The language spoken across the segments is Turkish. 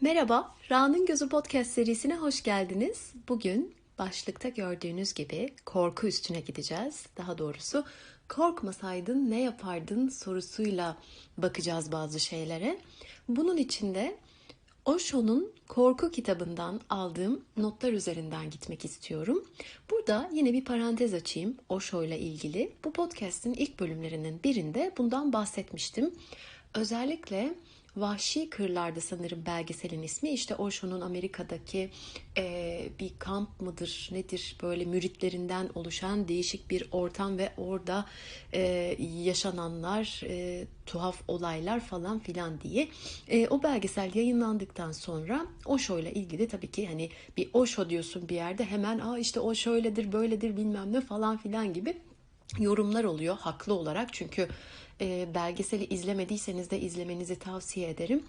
Merhaba, Ra'nın Gözü Podcast serisine hoş geldiniz. Bugün başlıkta gördüğünüz gibi korku üstüne gideceğiz. Daha doğrusu korkmasaydın ne yapardın sorusuyla bakacağız bazı şeylere. Bunun için de Osho'nun korku kitabından aldığım notlar üzerinden gitmek istiyorum. Burada yine bir parantez açayım Osho ile ilgili. Bu podcast'in ilk bölümlerinin birinde bundan bahsetmiştim. Özellikle Vahşi Kırlar'da sanırım belgeselin ismi. İşte Osho'nun Amerika'daki e, bir kamp mıdır nedir böyle müritlerinden oluşan değişik bir ortam ve orada e, yaşananlar, e, tuhaf olaylar falan filan diye. E, o belgesel yayınlandıktan sonra Osho ile ilgili tabii ki hani bir Osho diyorsun bir yerde hemen aa işte o şöyledir böyledir bilmem ne falan filan gibi yorumlar oluyor haklı olarak çünkü e, belgeseli izlemediyseniz de izlemenizi tavsiye ederim.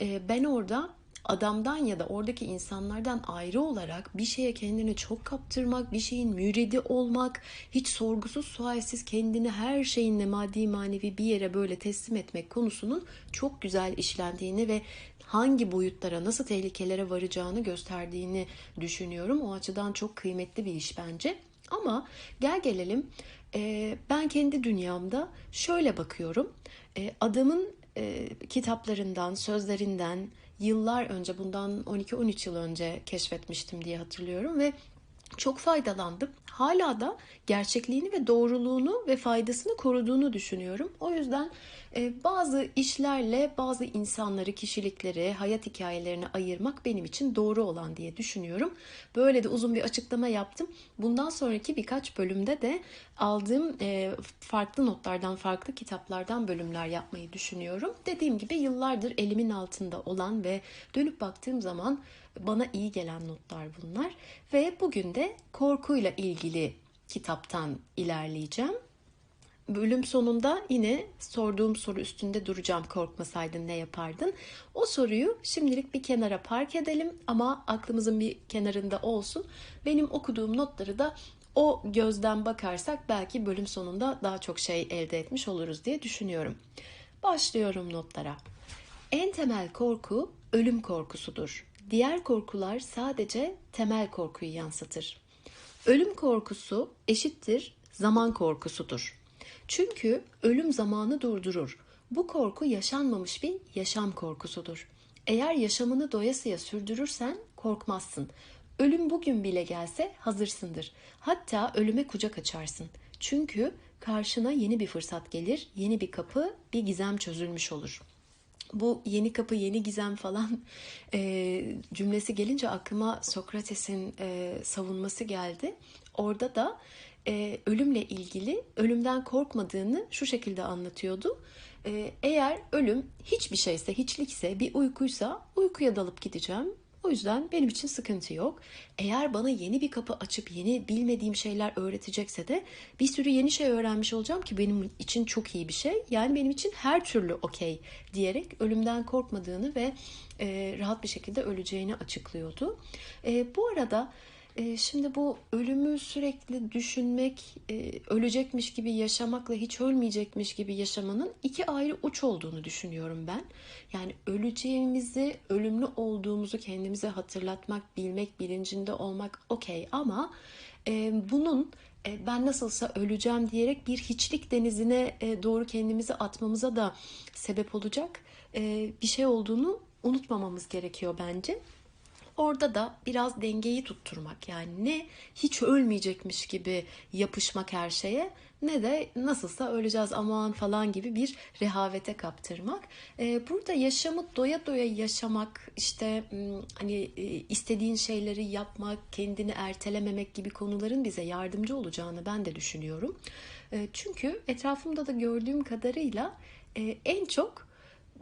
E, ben orada adamdan ya da oradaki insanlardan ayrı olarak bir şeye kendini çok kaptırmak, bir şeyin müridi olmak, hiç sorgusuz sualsiz kendini her şeyinle maddi manevi bir yere böyle teslim etmek konusunun çok güzel işlendiğini ve hangi boyutlara, nasıl tehlikelere varacağını gösterdiğini düşünüyorum. O açıdan çok kıymetli bir iş bence. Ama gel gelelim e, ben kendi dünyamda şöyle bakıyorum. E, adamın e, kitaplarından, sözlerinden yıllar önce bundan 12-13 yıl önce keşfetmiştim diye hatırlıyorum ve çok faydalandım. Hala da gerçekliğini ve doğruluğunu ve faydasını koruduğunu düşünüyorum. O yüzden e, bazı işlerle bazı insanları, kişilikleri, hayat hikayelerini ayırmak benim için doğru olan diye düşünüyorum. Böyle de uzun bir açıklama yaptım. Bundan sonraki birkaç bölümde de aldığım e, farklı notlardan, farklı kitaplardan bölümler yapmayı düşünüyorum. Dediğim gibi yıllardır elimin altında olan ve dönüp baktığım zaman bana iyi gelen notlar bunlar. Ve bugün de korkuyla ilgili kitaptan ilerleyeceğim. Bölüm sonunda yine sorduğum soru üstünde duracağım korkmasaydın ne yapardın? O soruyu şimdilik bir kenara park edelim ama aklımızın bir kenarında olsun. Benim okuduğum notları da o gözden bakarsak belki bölüm sonunda daha çok şey elde etmiş oluruz diye düşünüyorum. Başlıyorum notlara. En temel korku ölüm korkusudur. Diğer korkular sadece temel korkuyu yansıtır. Ölüm korkusu eşittir zaman korkusudur. Çünkü ölüm zamanı durdurur. Bu korku yaşanmamış bir yaşam korkusudur. Eğer yaşamını doyasıya sürdürürsen korkmazsın. Ölüm bugün bile gelse hazırsındır. Hatta ölüme kucak açarsın. Çünkü karşına yeni bir fırsat gelir, yeni bir kapı, bir gizem çözülmüş olur.'' Bu yeni kapı yeni gizem falan e, cümlesi gelince aklıma Sokrates'in e, savunması geldi. Orada da e, ölümle ilgili ölümden korkmadığını şu şekilde anlatıyordu. E, eğer ölüm hiçbir şeyse, hiçlikse, bir uykuysa uykuya dalıp gideceğim. O yüzden benim için sıkıntı yok. Eğer bana yeni bir kapı açıp yeni bilmediğim şeyler öğretecekse de bir sürü yeni şey öğrenmiş olacağım ki benim için çok iyi bir şey. Yani benim için her türlü okey diyerek ölümden korkmadığını ve e, rahat bir şekilde öleceğini açıklıyordu. E, bu arada e, şimdi bu ölümü sürekli düşünmek, e, ölecekmiş gibi yaşamakla hiç ölmeyecekmiş gibi yaşamanın iki ayrı uç olduğunu düşünüyorum ben. Yani öleceğimizi, ölümlü olduğumuzu kendimize hatırlatmak, bilmek, bilincinde olmak okey ama e, bunun ben nasılsa öleceğim diyerek bir hiçlik denizine doğru kendimizi atmamıza da sebep olacak bir şey olduğunu unutmamamız gerekiyor bence. Orada da biraz dengeyi tutturmak yani ne hiç ölmeyecekmiş gibi yapışmak her şeye ne de nasılsa öleceğiz aman falan gibi bir rehavete kaptırmak. Ee, burada yaşamı doya doya yaşamak işte hani e, istediğin şeyleri yapmak, kendini ertelememek gibi konuların bize yardımcı olacağını ben de düşünüyorum. Ee, çünkü etrafımda da gördüğüm kadarıyla e, en çok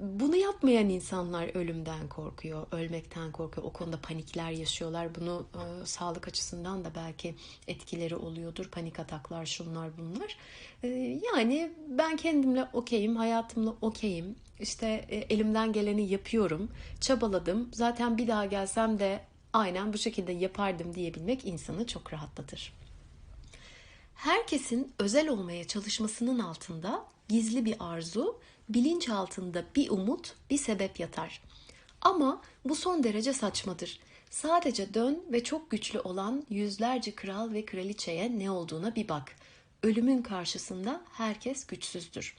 bunu yapmayan insanlar ölümden korkuyor, ölmekten korkuyor. O konuda panikler yaşıyorlar. Bunu e, sağlık açısından da belki etkileri oluyordur. Panik ataklar, şunlar bunlar. E, yani ben kendimle okeyim, hayatımla okeyim. İşte e, elimden geleni yapıyorum, çabaladım. Zaten bir daha gelsem de aynen bu şekilde yapardım diyebilmek insanı çok rahatlatır. Herkesin özel olmaya çalışmasının altında gizli bir arzu bilinç altında bir umut, bir sebep yatar. Ama bu son derece saçmadır. Sadece dön ve çok güçlü olan yüzlerce kral ve kraliçeye ne olduğuna bir bak. Ölümün karşısında herkes güçsüzdür.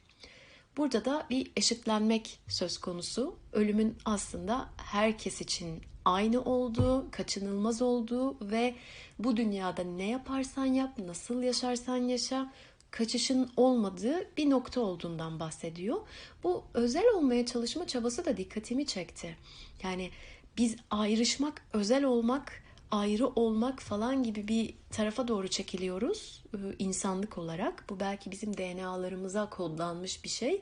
Burada da bir eşitlenmek söz konusu. Ölümün aslında herkes için aynı olduğu, kaçınılmaz olduğu ve bu dünyada ne yaparsan yap, nasıl yaşarsan yaşa, kaçışın olmadığı bir nokta olduğundan bahsediyor. Bu özel olmaya çalışma çabası da dikkatimi çekti. Yani biz ayrışmak, özel olmak, ayrı olmak falan gibi bir tarafa doğru çekiliyoruz insanlık olarak. Bu belki bizim DNA'larımıza kodlanmış bir şey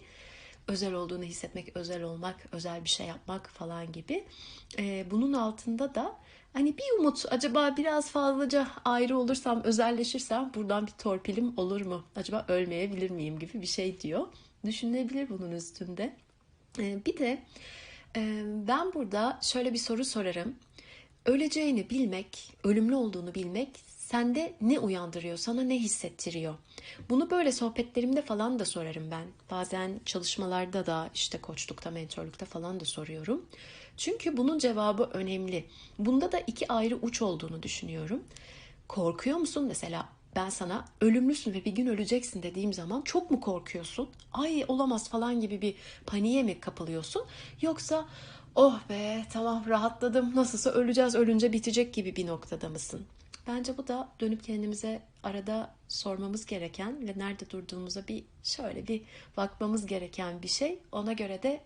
özel olduğunu hissetmek, özel olmak, özel bir şey yapmak falan gibi. Ee, bunun altında da hani bir umut acaba biraz fazlaca ayrı olursam, özelleşirsem buradan bir torpilim olur mu? Acaba ölmeyebilir miyim gibi bir şey diyor. Düşünebilir bunun üstünde. Ee, bir de e, ben burada şöyle bir soru sorarım. Öleceğini bilmek, ölümlü olduğunu bilmek sende ne uyandırıyor, sana ne hissettiriyor? Bunu böyle sohbetlerimde falan da sorarım ben. Bazen çalışmalarda da işte koçlukta, mentorlukta falan da soruyorum. Çünkü bunun cevabı önemli. Bunda da iki ayrı uç olduğunu düşünüyorum. Korkuyor musun mesela? Ben sana ölümlüsün ve bir gün öleceksin dediğim zaman çok mu korkuyorsun? Ay olamaz falan gibi bir paniğe mi kapılıyorsun? Yoksa oh be tamam rahatladım nasılsa öleceğiz ölünce bitecek gibi bir noktada mısın? Bence bu da dönüp kendimize arada sormamız gereken ve nerede durduğumuza bir şöyle bir bakmamız gereken bir şey. Ona göre de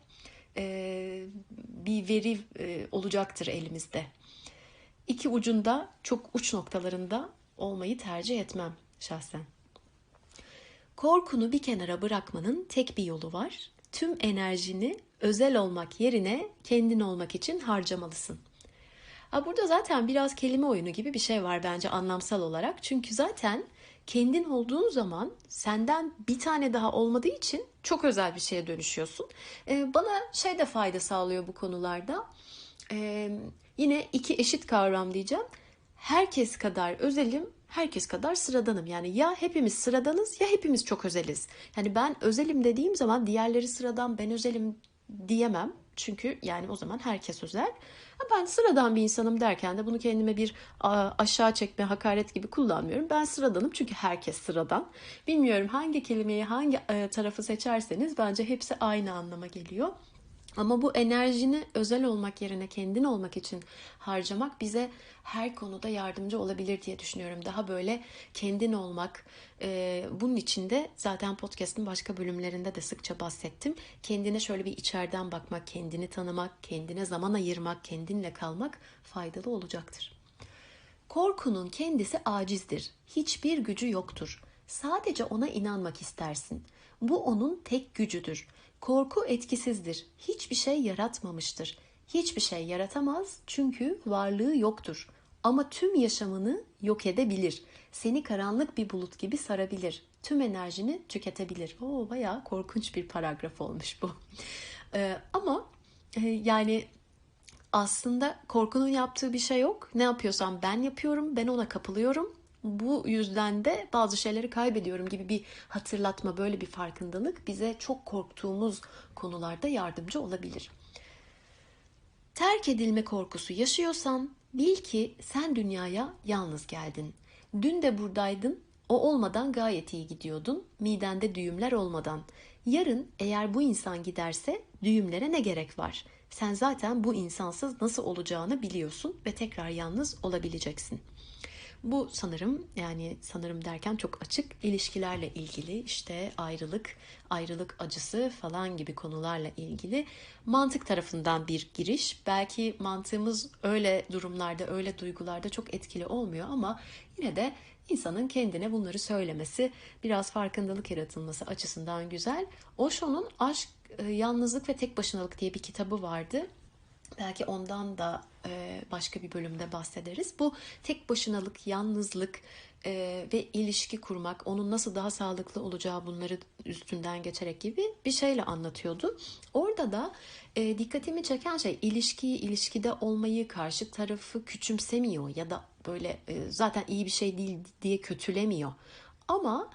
bir veri olacaktır elimizde. İki ucunda çok uç noktalarında olmayı tercih etmem şahsen. Korkunu bir kenara bırakmanın tek bir yolu var. Tüm enerjini özel olmak yerine kendin olmak için harcamalısın. Ha burada zaten biraz kelime oyunu gibi bir şey var bence anlamsal olarak. Çünkü zaten kendin olduğun zaman senden bir tane daha olmadığı için çok özel bir şeye dönüşüyorsun. Ee, bana şey de fayda sağlıyor bu konularda. Ee, yine iki eşit kavram diyeceğim. Herkes kadar özelim, herkes kadar sıradanım. Yani ya hepimiz sıradanız ya hepimiz çok özeliz. Yani ben özelim dediğim zaman diğerleri sıradan ben özelim diyemem. Çünkü yani o zaman herkes özel. Ben sıradan bir insanım derken de bunu kendime bir aşağı çekme, hakaret gibi kullanmıyorum. Ben sıradanım çünkü herkes sıradan. Bilmiyorum hangi kelimeyi, hangi e, tarafı seçerseniz bence hepsi aynı anlama geliyor. Ama bu enerjini özel olmak yerine kendin olmak için harcamak bize her konuda yardımcı olabilir diye düşünüyorum. Daha böyle kendin olmak. E, bunun için de zaten podcast'ın başka bölümlerinde de sıkça bahsettim. Kendine şöyle bir içeriden bakmak, kendini tanımak, kendine zaman ayırmak, kendinle kalmak faydalı olacaktır. Korkunun kendisi acizdir. Hiçbir gücü yoktur. Sadece ona inanmak istersin. Bu onun tek gücüdür. Korku etkisizdir. Hiçbir şey yaratmamıştır. Hiçbir şey yaratamaz çünkü varlığı yoktur. Ama tüm yaşamını yok edebilir. Seni karanlık bir bulut gibi sarabilir. Tüm enerjini tüketebilir. Oo bayağı korkunç bir paragraf olmuş bu. Ee, ama e, yani aslında korkunun yaptığı bir şey yok. Ne yapıyorsam ben yapıyorum. Ben ona kapılıyorum bu yüzden de bazı şeyleri kaybediyorum gibi bir hatırlatma, böyle bir farkındalık bize çok korktuğumuz konularda yardımcı olabilir. Terk edilme korkusu yaşıyorsan bil ki sen dünyaya yalnız geldin. Dün de buradaydın, o olmadan gayet iyi gidiyordun, midende düğümler olmadan. Yarın eğer bu insan giderse düğümlere ne gerek var? Sen zaten bu insansız nasıl olacağını biliyorsun ve tekrar yalnız olabileceksin.'' Bu sanırım yani sanırım derken çok açık ilişkilerle ilgili işte ayrılık, ayrılık acısı falan gibi konularla ilgili mantık tarafından bir giriş. Belki mantığımız öyle durumlarda, öyle duygularda çok etkili olmuyor ama yine de insanın kendine bunları söylemesi, biraz farkındalık yaratılması açısından güzel. Osho'nun Aşk, e, Yalnızlık ve Tek Başınalık diye bir kitabı vardı. Belki ondan da e, başka bir bölümde bahsederiz. Bu tek başınalık, yalnızlık e, ve ilişki kurmak, onun nasıl daha sağlıklı olacağı bunları üstünden geçerek gibi bir şeyle anlatıyordu. Orada da e, dikkatimi çeken şey ilişkiyi, ilişkide olmayı, karşı tarafı küçümsemiyor ya da böyle zaten iyi bir şey değil diye kötülemiyor. Ama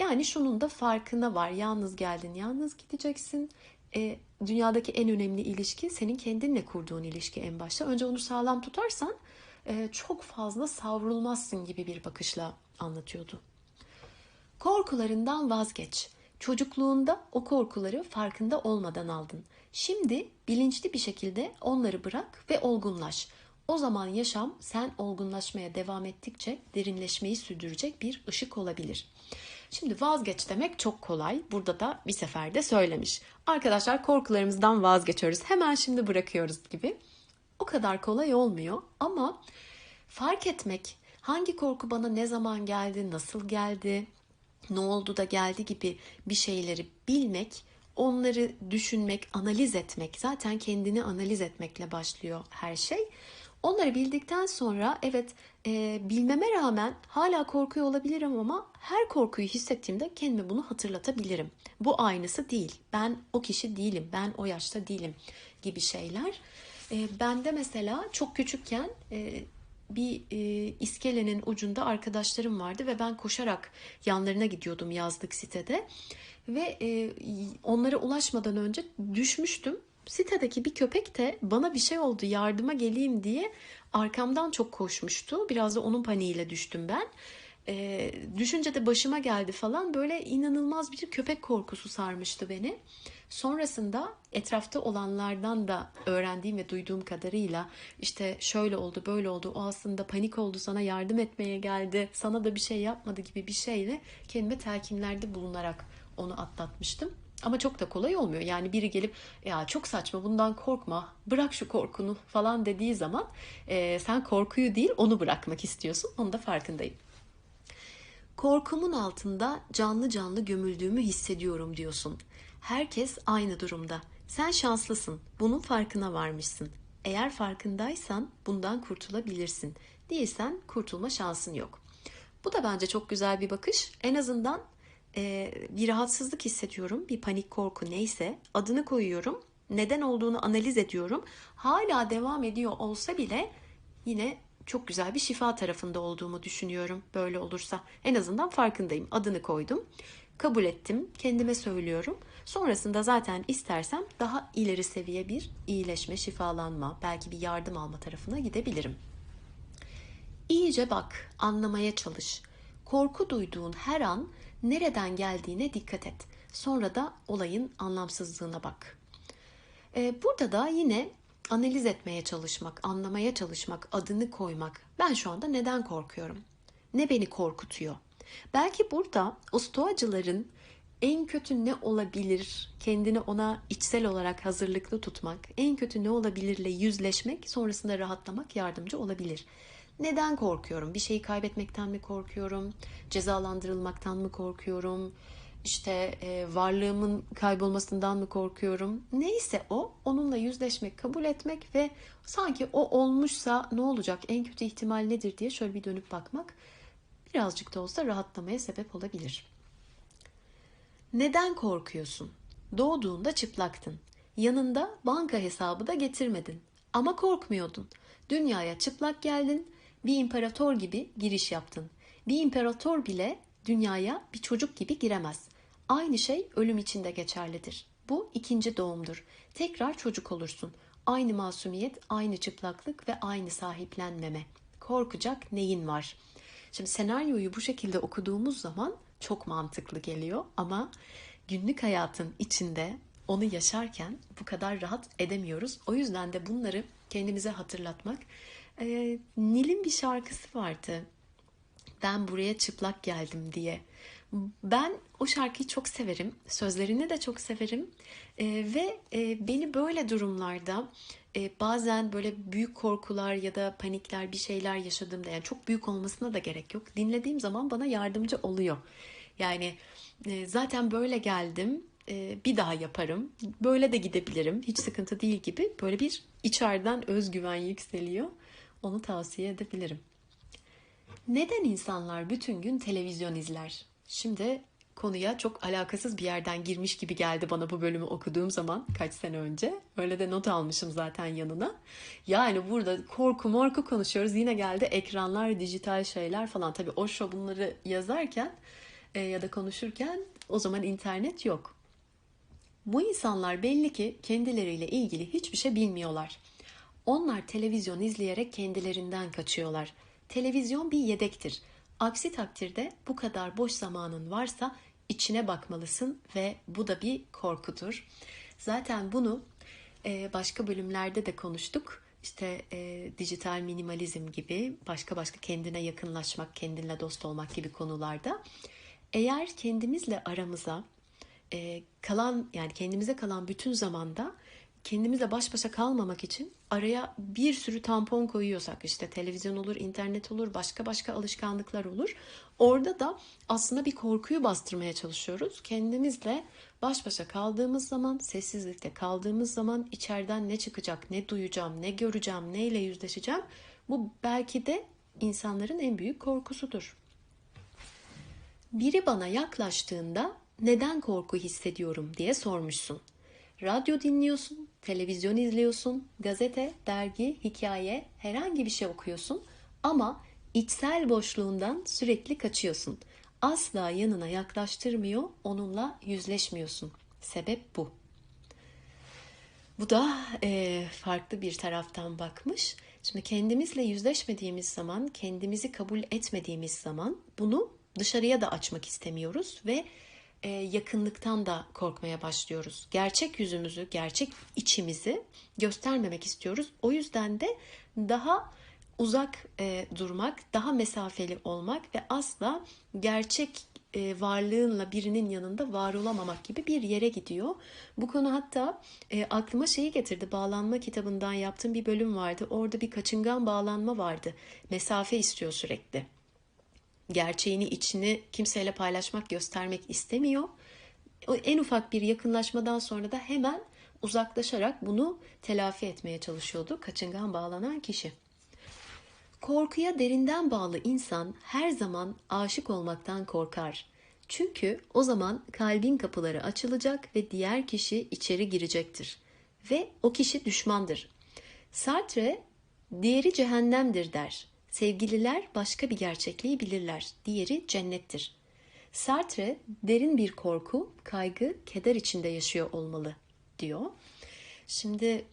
yani şunun da farkına var. Yalnız geldin, yalnız gideceksin e, dünyadaki en önemli ilişki senin kendinle kurduğun ilişki en başta. Önce onu sağlam tutarsan e, çok fazla savrulmazsın gibi bir bakışla anlatıyordu. Korkularından vazgeç. Çocukluğunda o korkuları farkında olmadan aldın. Şimdi bilinçli bir şekilde onları bırak ve olgunlaş. O zaman yaşam sen olgunlaşmaya devam ettikçe derinleşmeyi sürdürecek bir ışık olabilir. Şimdi vazgeç demek çok kolay. Burada da bir seferde söylemiş. Arkadaşlar korkularımızdan vazgeçiyoruz. Hemen şimdi bırakıyoruz gibi. O kadar kolay olmuyor ama fark etmek hangi korku bana ne zaman geldi, nasıl geldi, ne oldu da geldi gibi bir şeyleri bilmek, onları düşünmek, analiz etmek, zaten kendini analiz etmekle başlıyor her şey. Onları bildikten sonra evet e, bilmeme rağmen hala korkuyor olabilirim ama her korkuyu hissettiğimde kendime bunu hatırlatabilirim. Bu aynısı değil. Ben o kişi değilim. Ben o yaşta değilim gibi şeyler. E, ben de mesela çok küçükken e, bir e, iskelenin ucunda arkadaşlarım vardı ve ben koşarak yanlarına gidiyordum yazlık sitede ve e, onlara ulaşmadan önce düşmüştüm. Sitedeki bir köpek de bana bir şey oldu yardıma geleyim diye arkamdan çok koşmuştu. Biraz da onun paniğiyle düştüm ben. E, düşünce de başıma geldi falan böyle inanılmaz bir köpek korkusu sarmıştı beni. Sonrasında etrafta olanlardan da öğrendiğim ve duyduğum kadarıyla işte şöyle oldu böyle oldu o aslında panik oldu sana yardım etmeye geldi sana da bir şey yapmadı gibi bir şeyle kendime telkinlerde bulunarak onu atlatmıştım. Ama çok da kolay olmuyor. Yani biri gelip ya çok saçma bundan korkma bırak şu korkunu falan dediği zaman e, sen korkuyu değil onu bırakmak istiyorsun. Onu da farkındayım. Korkumun altında canlı canlı gömüldüğümü hissediyorum diyorsun. Herkes aynı durumda. Sen şanslısın. Bunun farkına varmışsın. Eğer farkındaysan bundan kurtulabilirsin. Değilsen kurtulma şansın yok. Bu da bence çok güzel bir bakış. En azından e, bir rahatsızlık hissediyorum, bir panik korku neyse adını koyuyorum. Neden olduğunu analiz ediyorum. Hala devam ediyor olsa bile yine çok güzel bir şifa tarafında olduğumu düşünüyorum böyle olursa. En azından farkındayım. Adını koydum. Kabul ettim. Kendime söylüyorum. Sonrasında zaten istersem daha ileri seviye bir iyileşme, şifalanma, belki bir yardım alma tarafına gidebilirim. İyice bak, anlamaya çalış. Korku duyduğun her an nereden geldiğine dikkat et. Sonra da olayın anlamsızlığına bak. Ee, burada da yine analiz etmeye çalışmak, anlamaya çalışmak, adını koymak. Ben şu anda neden korkuyorum? Ne beni korkutuyor? Belki burada o stoacıların en kötü ne olabilir? Kendini ona içsel olarak hazırlıklı tutmak, en kötü ne olabilirle yüzleşmek, sonrasında rahatlamak yardımcı olabilir. Neden korkuyorum? Bir şeyi kaybetmekten mi korkuyorum? Cezalandırılmaktan mı korkuyorum? İşte e, varlığımın kaybolmasından mı korkuyorum? Neyse o, onunla yüzleşmek, kabul etmek ve sanki o olmuşsa ne olacak, en kötü ihtimal nedir diye şöyle bir dönüp bakmak birazcık da olsa rahatlamaya sebep olabilir. Neden korkuyorsun? Doğduğunda çıplaktın. Yanında banka hesabı da getirmedin. Ama korkmuyordun. Dünyaya çıplak geldin, bir imparator gibi giriş yaptın. Bir imparator bile dünyaya bir çocuk gibi giremez. Aynı şey ölüm için de geçerlidir. Bu ikinci doğumdur. Tekrar çocuk olursun. Aynı masumiyet, aynı çıplaklık ve aynı sahiplenmeme. Korkacak neyin var? Şimdi senaryoyu bu şekilde okuduğumuz zaman çok mantıklı geliyor ama günlük hayatın içinde onu yaşarken bu kadar rahat edemiyoruz. O yüzden de bunları kendimize hatırlatmak. Ee, Nil'in bir şarkısı vardı. Ben buraya çıplak geldim diye. Ben o şarkıyı çok severim. Sözlerini de çok severim. Ee, ve e, beni böyle durumlarda e, bazen böyle büyük korkular ya da panikler bir şeyler yaşadığımda yani çok büyük olmasına da gerek yok. Dinlediğim zaman bana yardımcı oluyor. Yani e, zaten böyle geldim e, bir daha yaparım. Böyle de gidebilirim. Hiç sıkıntı değil gibi. Böyle bir içeriden özgüven yükseliyor. Onu tavsiye edebilirim. Neden insanlar bütün gün televizyon izler? Şimdi konuya çok alakasız bir yerden girmiş gibi geldi bana bu bölümü okuduğum zaman kaç sene önce. Öyle de not almışım zaten yanına. Yani burada korku morku konuşuyoruz. Yine geldi ekranlar, dijital şeyler falan. Tabii Osho bunları yazarken e, ya da konuşurken o zaman internet yok. Bu insanlar belli ki kendileriyle ilgili hiçbir şey bilmiyorlar. Onlar televizyon izleyerek kendilerinden kaçıyorlar. Televizyon bir yedektir. Aksi takdirde bu kadar boş zamanın varsa içine bakmalısın ve bu da bir korkudur. Zaten bunu e, başka bölümlerde de konuştuk. İşte e, dijital minimalizm gibi başka başka kendine yakınlaşmak, kendinle dost olmak gibi konularda. Eğer kendimizle aramıza e, kalan yani kendimize kalan bütün zamanda kendimizle baş başa kalmamak için araya bir sürü tampon koyuyorsak işte televizyon olur, internet olur, başka başka alışkanlıklar olur. Orada da aslında bir korkuyu bastırmaya çalışıyoruz. Kendimizle baş başa kaldığımız zaman, sessizlikte kaldığımız zaman içeriden ne çıkacak, ne duyacağım, ne göreceğim, neyle yüzleşeceğim bu belki de insanların en büyük korkusudur. Biri bana yaklaştığında neden korku hissediyorum diye sormuşsun. Radyo dinliyorsun, televizyon izliyorsun, gazete, dergi, hikaye, herhangi bir şey okuyorsun ama içsel boşluğundan sürekli kaçıyorsun. Asla yanına yaklaştırmıyor, onunla yüzleşmiyorsun. Sebep bu. Bu da e, farklı bir taraftan bakmış. Şimdi kendimizle yüzleşmediğimiz zaman, kendimizi kabul etmediğimiz zaman bunu dışarıya da açmak istemiyoruz ve e, yakınlıktan da korkmaya başlıyoruz. Gerçek yüzümüzü, gerçek içimizi göstermemek istiyoruz. O yüzden de daha uzak e, durmak, daha mesafeli olmak ve asla gerçek e, varlığınla birinin yanında var olamamak gibi bir yere gidiyor. Bu konu hatta e, aklıma şeyi getirdi. Bağlanma kitabından yaptığım bir bölüm vardı. Orada bir kaçıngan bağlanma vardı. Mesafe istiyor sürekli gerçeğini, içini kimseyle paylaşmak, göstermek istemiyor. O en ufak bir yakınlaşmadan sonra da hemen uzaklaşarak bunu telafi etmeye çalışıyordu kaçıngan bağlanan kişi. Korkuya derinden bağlı insan her zaman aşık olmaktan korkar. Çünkü o zaman kalbin kapıları açılacak ve diğer kişi içeri girecektir. Ve o kişi düşmandır. Sartre diğeri cehennemdir der. Sevgililer başka bir gerçekliği bilirler. Diğeri cennettir. Sartre derin bir korku, kaygı, keder içinde yaşıyor olmalı diyor. Şimdi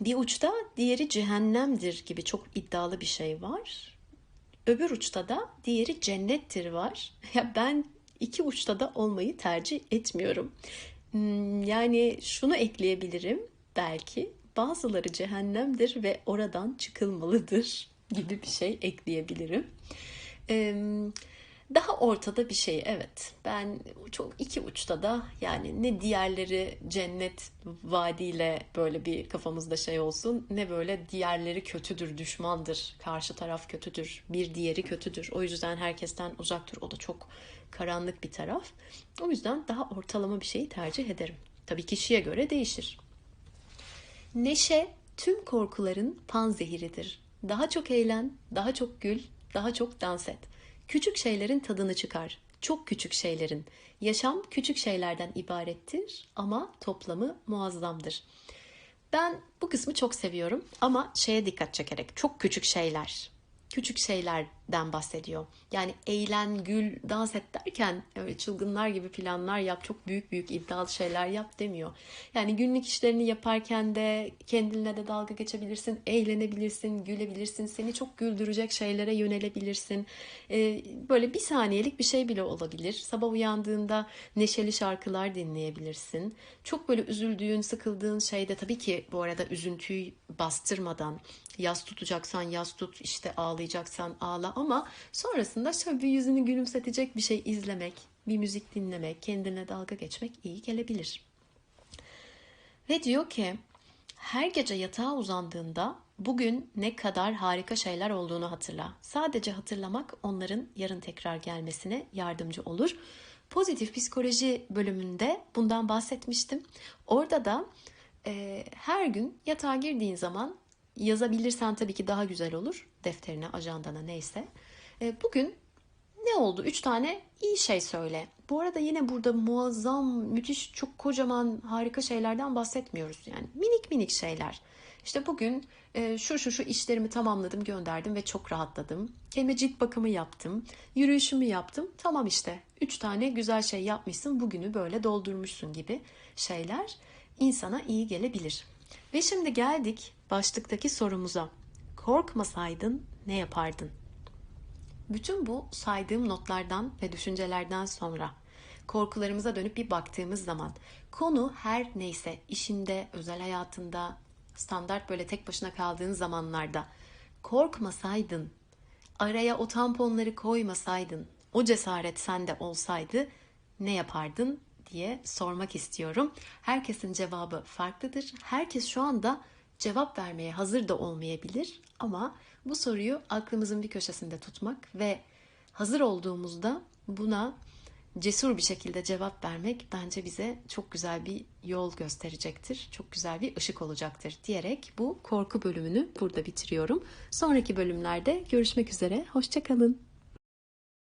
bir uçta diğeri cehennemdir gibi çok iddialı bir şey var. Öbür uçta da diğeri cennettir var. Ya ben iki uçta da olmayı tercih etmiyorum. Hmm, yani şunu ekleyebilirim belki bazıları cehennemdir ve oradan çıkılmalıdır gibi bir şey ekleyebilirim. Daha ortada bir şey evet. Ben çok iki uçta da yani ne diğerleri cennet vaadiyle böyle bir kafamızda şey olsun ne böyle diğerleri kötüdür, düşmandır, karşı taraf kötüdür, bir diğeri kötüdür. O yüzden herkesten uzaktır. O da çok karanlık bir taraf. O yüzden daha ortalama bir şeyi tercih ederim. Tabii kişiye göre değişir. Neşe tüm korkuların panzehiridir. Daha çok eğlen, daha çok gül, daha çok dans et. Küçük şeylerin tadını çıkar. Çok küçük şeylerin. Yaşam küçük şeylerden ibarettir ama toplamı muazzamdır. Ben bu kısmı çok seviyorum ama şeye dikkat çekerek çok küçük şeyler küçük şeylerden bahsediyor. Yani eğlen, gül, dans et derken öyle çılgınlar gibi planlar yap, çok büyük büyük iddialı şeyler yap demiyor. Yani günlük işlerini yaparken de kendinle de dalga geçebilirsin, eğlenebilirsin, gülebilirsin, seni çok güldürecek şeylere yönelebilirsin. Ee, böyle bir saniyelik bir şey bile olabilir. Sabah uyandığında neşeli şarkılar dinleyebilirsin. Çok böyle üzüldüğün, sıkıldığın şeyde tabii ki bu arada üzüntüyü bastırmadan Yaz tutacaksan yaz tut, işte ağlayacaksan ağla ama sonrasında şöyle bir yüzünü gülümsetecek bir şey izlemek, bir müzik dinlemek, kendine dalga geçmek iyi gelebilir. Ve diyor ki her gece yatağa uzandığında bugün ne kadar harika şeyler olduğunu hatırla. Sadece hatırlamak onların yarın tekrar gelmesine yardımcı olur. Pozitif psikoloji bölümünde bundan bahsetmiştim. Orada da e, her gün yatağa girdiğin zaman Yazabilirsen tabii ki daha güzel olur. Defterine, ajandana neyse. E, bugün ne oldu? Üç tane iyi şey söyle. Bu arada yine burada muazzam, müthiş, çok kocaman, harika şeylerden bahsetmiyoruz. Yani minik minik şeyler. İşte bugün e, şu şu şu işlerimi tamamladım, gönderdim ve çok rahatladım. Kendime cilt bakımı yaptım, yürüyüşümü yaptım. Tamam işte üç tane güzel şey yapmışsın, bugünü böyle doldurmuşsun gibi şeyler insana iyi gelebilir. Ve şimdi geldik başlıktaki sorumuza. Korkmasaydın ne yapardın? Bütün bu saydığım notlardan ve düşüncelerden sonra korkularımıza dönüp bir baktığımız zaman konu her neyse işinde, özel hayatında, standart böyle tek başına kaldığın zamanlarda korkmasaydın, araya o tamponları koymasaydın, o cesaret sende olsaydı ne yapardın diye sormak istiyorum. Herkesin cevabı farklıdır. Herkes şu anda cevap vermeye hazır da olmayabilir ama bu soruyu aklımızın bir köşesinde tutmak ve hazır olduğumuzda buna cesur bir şekilde cevap vermek bence bize çok güzel bir yol gösterecektir. Çok güzel bir ışık olacaktır diyerek bu korku bölümünü burada bitiriyorum. Sonraki bölümlerde görüşmek üzere. Hoşçakalın.